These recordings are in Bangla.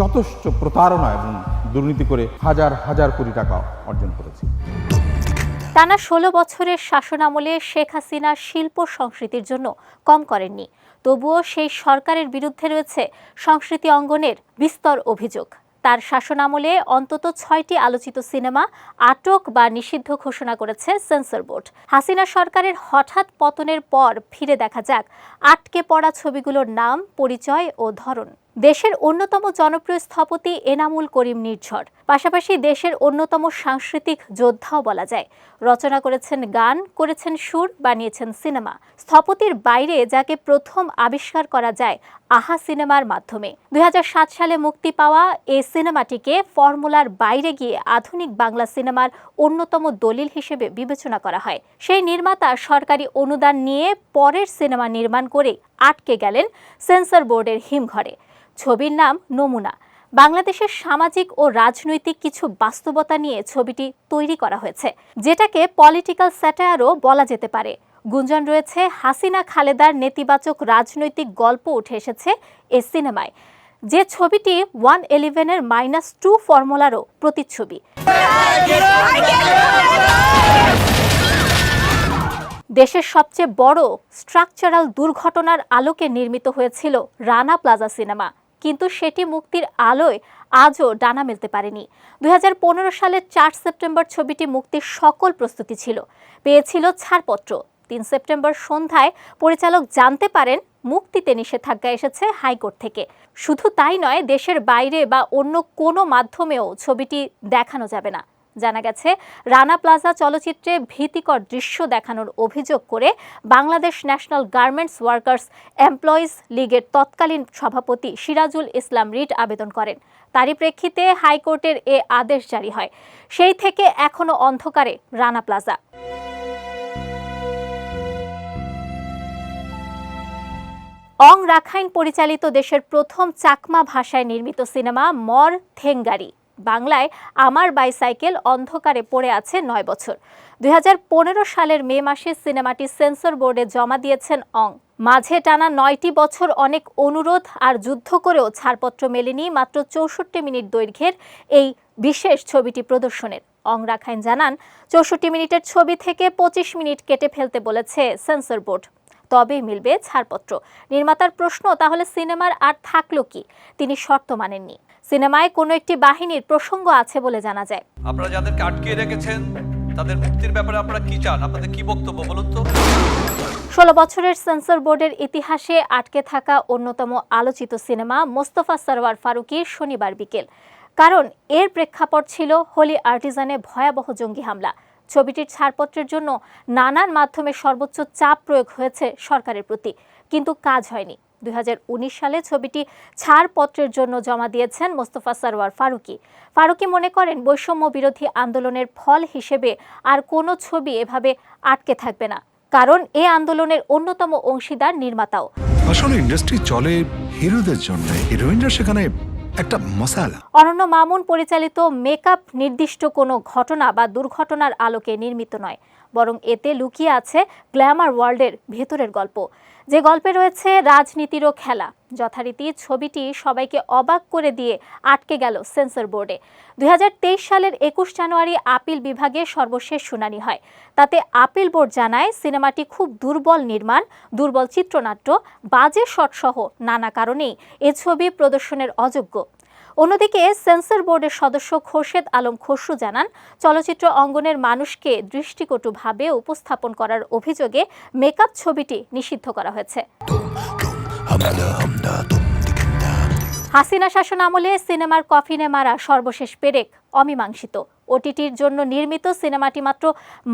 যথেষ্ট প্রতারণা এবং দুর্নীতি করে হাজার হাজার কোটি টাকা অর্জন করেছে। টানা ষোলো বছরের শাসনামলে শেখ হাসিনা শিল্প সংস্কৃতির জন্য কম করেননি। তবুও সেই সরকারের বিরুদ্ধে রয়েছে সংস্কৃতি অঙ্গনের বিস্তর অভিযোগ। তার শাসনামলে অন্তত ছয়টি আলোচিত সিনেমা আটক বা নিষিদ্ধ ঘোষণা করেছে সেন্সর বোর্ড। হাসিনা সরকারের হঠাৎ পতনের পর ফিরে দেখা যাক আটকে পড়া ছবিগুলোর নাম, পরিচয় ও ধরন। দেশের অন্যতম জনপ্রিয় স্থপতি এনামুল করিম নির্ঝর। পাশাপাশি দেশের অন্যতম সাংস্কৃতিক যোদ্ধাও বলা যায়। রচনা করেছেন গান, করেছেন সুর, বানিয়েছেন সিনেমা। স্থপতির বাইরে যাকে প্রথম আবিষ্কার করা যায় আহা সিনেমার মাধ্যমে। দুই হাজার সাত সালে মুক্তি পাওয়া এই সিনেমাটিকে ফর্মুলার বাইরে গিয়ে আধুনিক বাংলা সিনেমার অন্যতম দলিল হিসেবে বিবেচনা করা হয়। সেই নির্মাতা সরকারি অনুদান নিয়ে পরের সিনেমা নির্মাণ করে আটকে গেলেন সেন্সর বোর্ডের হিমঘরে। ছবির নাম নমুনা। বাংলাদেশের সামাজিক ও রাজনৈতিক কিছু বাস্তবতা নিয়ে ছবিটি তৈরি করা হয়েছে, যেটাকে পলিটিক্যাল স্যাটায়ারও বলা যেতে পারে। গুঞ্জন রয়েছে, হাসিনা খালেদার নেতিবাচক রাজনৈতিক গল্প উঠে এসেছে এ সিনেমায়, যে ছবিটি ওয়ান ইলেভেনের মাইনাস টু ফর্মুলারও প্রতিচ্ছবি। দেশের সবচেয়ে বড় স্ট্রাকচারাল দুর্ঘটনার আলোকে নির্মিত হয়েছিল রানা প্লাজা সিনেমা। কিন্তু সেটি মুক্তির আলোয় আজও ডানা মেলতে পারেনি। দুই হাজার পনেরো সালের চার সেপ্টেম্বর ছবিটি মুক্তির সকল প্রস্তুতি ছিল। পেয়েছিল ছাড়পত্র। তিন সেপ্টেম্বর সন্ধ্যায় পরিচালক জানতে পারেন, মুক্তিতে নিষেধাজ্ঞা এসেছে হাইকোর্ট থেকে। শুধু তাই নয়, দেশের বাইরে বা অন্য কোনো মাধ্যমেও ছবিটি দেখানো যাবে না। জানা গেছে, রানা প্লাজা চলচ্চিত্রে ভীতিকর দৃশ্য দেখানোর অভিযোগ করে Bangladesh national garments workers employees লীগের তৎকালীন সভাপতি সিরাজুল ইসলাম রিট আবেদন করেন। তারই প্রেক্ষিতে হাইকোর্টের এ আদেশ জারি হয়। সেই থেকে এখনও অন্ধকারে রানা প্লাজা। অং রাখাইন পরিচালিত দেশের প্রথম চাকমা ভাষায় নির্মিত সিনেমা মর থেঙ্গারি। বাংলায় আমার বাইসাইকেল অন্ধকারে পড়ে আছে নয় বছর। দুই হাজার পনেরো সালের মে মাসে সিনেমাটি সেন্সর বোর্ডে জমা দিয়েছেন অং। মাঝে টানা নয়টি বছর অনেক অনুরোধ আর যুদ্ধ করেও ছাড়পত্র মেলেনি মাত্র চৌষট্টি মিনিট দৈর্ঘ্যের এই বিশেষ ছবিটি প্রদর্শনের। অং রাখাইন জানান, চৌষট্টি মিনিটের ছবি থেকে পঁচিশ মিনিট কেটে ফেলতে বলেছে সেন্সর বোর্ড। তবেই মিলবে ছাড়পত্র। নির্মাতার প্রশ্ন, তাহলে সিনেমার আর থাকল কি? তিনি শর্ত মানেননি। সিনেমায় কোনো একটি বাহিনীর প্রসঙ্গ আছে বলে জানা যায়। আপনারা যাদেরকে আটকে রেখেছেন তাদের মুক্তির ব্যাপারে আপনারা কি চান? আপনাদের কি বক্তব্য বলুন তো? ষোলো বছরের সেন্সর বোর্ডের ইতিহাসে আটকে থাকা অন্যতম আলোচিত সিনেমা মোস্তফা সরওয়ার ফারুকির শনিবার বিকেল। কারণ এর প্রেক্ষাপট ছিল হোলি আর্টিজানে ভয়াবহ জঙ্গি হামলা। ছবিটির ছাড়পত্রের জন্য নানান মাধ্যমে সর্বোচ্চ চাপ প্রয়োগ হয়েছে সরকারের প্রতি। কিন্তু কাজ হয়নি। দুই হাজার উনিশ সালে ছবিটি ছাড়পত্রের জন্য জমা দিয়েছেন মোস্তফা সরওয়ার ফারুকি। ফারুকি মনে করেন বৈষম্য বিরোধী আন্দোলনের ফল হিসেবে আর কোনো ছবি এভাবে আটকে থাকবে না কারণ এ আন্দোলনের অন্যতম অংশীদার নির্মাতাও। আসলে ইন্ডাস্ট্রি চলে হিরোদের জন্য হিরোইনরা সেখানে একটা মশালা। অনন্য মামুন পরিচালিত মেকআপ নির্দিষ্ট কোনো ঘটনা বা দুর্ঘটনার আলোকে নির্মিত নয় বরং এতে লুকিয়ে আছে গ্ল্যামার ওয়ার্ল্ডের ভেতরের গল্প। যে গল্পে রয়েছে রাজনীতিরও খেলা, যথারীতি ছবিটি সবাইকে অবাক করে দিয়ে আটকে গেল সেন্সর বোর্ডে। দুই হাজার তেইশ সালের একুশ জানুয়ারি আপিল বিভাগে সর্বশেষ শুনানি হয়। তাতে আপিল বোর্ড জানায়, সিনেমাটি খুব দুর্বল নির্মাণ, দুর্বল চিত্রনাট্য, বাজে শটসহ নানা কারণেই। এ ছবি প্রদর্শনের অযোগ্য। অন্যদিকে সেন্সর বোর্ডের সদস্য খোরশেদ আলম খসরু জানান, চলচ্চিত্র অঙ্গনের মানুষকে দৃষ্টিকটুভাবে উপস্থাপন করার অভিযোগে মেকআপ ছবিটি নিষিদ্ধ করা হয়েছে। হাসিনা শাসন আমলে সিনেমার কফিনে মারা সর্বশেষ পেরেক অমীমাংসিত। ওটিটির জন্য নির্মিত সিনেমাটি মাত্র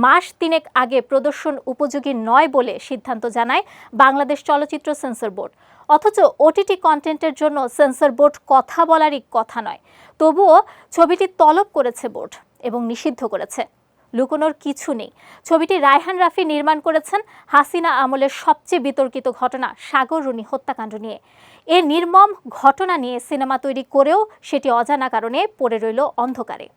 মাস তিনেক আগে প্রদর্শন উপযোগী নয় বলে সিদ্ধান্ত জানায় বাংলাদেশ চলচ্চিত্র সেন্সর বোর্ড। অথচ ওটিটি কন্টেন্টের জন্য সেন্সর বোর্ড কথা বলারই কথা নয়। তবুও ছবিটি তলব করেছে বোর্ড এবং নিষিদ্ধ করেছে। লুকোনোর কিছু নেই। ছবিটি রায়হান রাফি নির্মাণ করেছেন। হাসিনা আমলের সবচেয়ে বিতর্কিত ঘটনা সাগর রুনি হত্যাকাণ্ড নিয়ে। এ নির্মম ঘটনা নিয়ে সিনেমা তৈরি করেও সেটি অজানা কারণে পড়ে রইল অন্ধকারে।